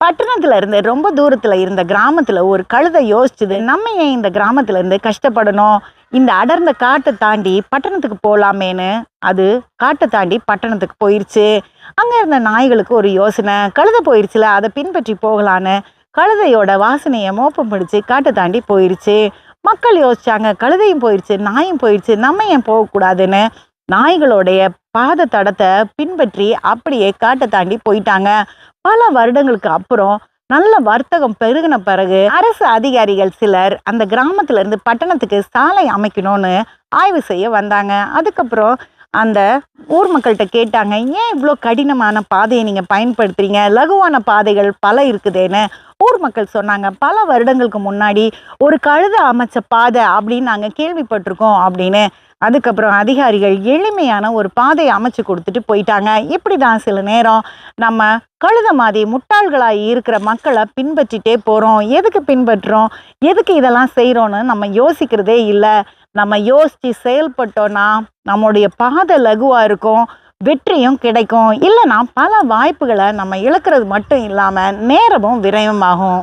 பட்டணத்துல இருந்து ரொம்ப தூரத்துல இருந்த கிராமத்துல ஒரு கழுதை யோசிச்சுது நம்ம ஏன் இந்த கிராமத்துல இருந்து கஷ்டப்படணும்? இந்த அடர்ந்த காட்டை தாண்டி பட்டணத்துக்கு போகலாமேன்னு அது காட்டை தாண்டி பட்டணத்துக்கு போயிடுச்சு அங்க இருந்த நாய்களுக்கு ஒரு யோசனை கழுதை போயிடுச்சுல அதை பின்பற்றி போகலான்னு கழுதையோட வாசனையை மோப்பம் பிடிச்சு காட்டை தாண்டி போயிடுச்சு மக்கள் யோசிச்சாங்க கழுதையும் போயிடுச்சு நாயும் போயிடுச்சு நம்ம ஏன் போகக்கூடாதுன்னு நாய்களுடைய பாத தடத்தை பின்பற்றி அப்படியே காட்டை தாண்டி போயிட்டாங்க. பல வருடங்களுக்கு அப்புறம் நல்ல வர்த்தகம் பெருகின பிறகு அரசு அதிகாரிகள் சிலர் அந்த கிராமத்துல இருந்து பட்டணத்துக்கு சாலை அமைக்கணும்னு ஆய்வு செய்ய வந்தாங்க. அதுக்கப்புறம் அந்த ஊர் மக்கள்கிட்ட கேட்டாங்க ஏன் இவ்வளோ கடினமான பாதையை நீங்கள் பயன்படுத்துறீங்க? லகுவான பாதைகள் பல இருக்குதேன்னு. ஊர் மக்கள் சொன்னாங்க பல வருடங்களுக்கு முன்னாடி ஒரு கழுத அமைச்ச பாதை அப்படின்னு நாங்கள் கேள்விப்பட்டிருக்கோம் அப்படின்னு. அதுக்கப்புறம் அதிகாரிகள் எளிமையான ஒரு பாதையை அமைச்சு கொடுத்துட்டு போயிட்டாங்க. இப்படி தான் சில நேரம் நம்ம கழுத மாதிரி முட்டாள்களாக இருக்கிற மக்களை பின்பற்றிட்டே போகிறோம் எதுக்கு பின்பற்றுறோம்? எதுக்கு இதெல்லாம் செய்கிறோன்னு நம்ம யோசிக்கிறதே இல்லை. நம்ம யோசித்து செயல்பட்டோன்னா நம்முடைய பாதை லகுவாக இருக்கும் வெற்றியும் கிடைக்கும். இல்லைன்னா பல வாய்ப்புகளை நம்ம இழக்கிறது மட்டும் இல்லாமல் நேரமும் விரயமாகும்.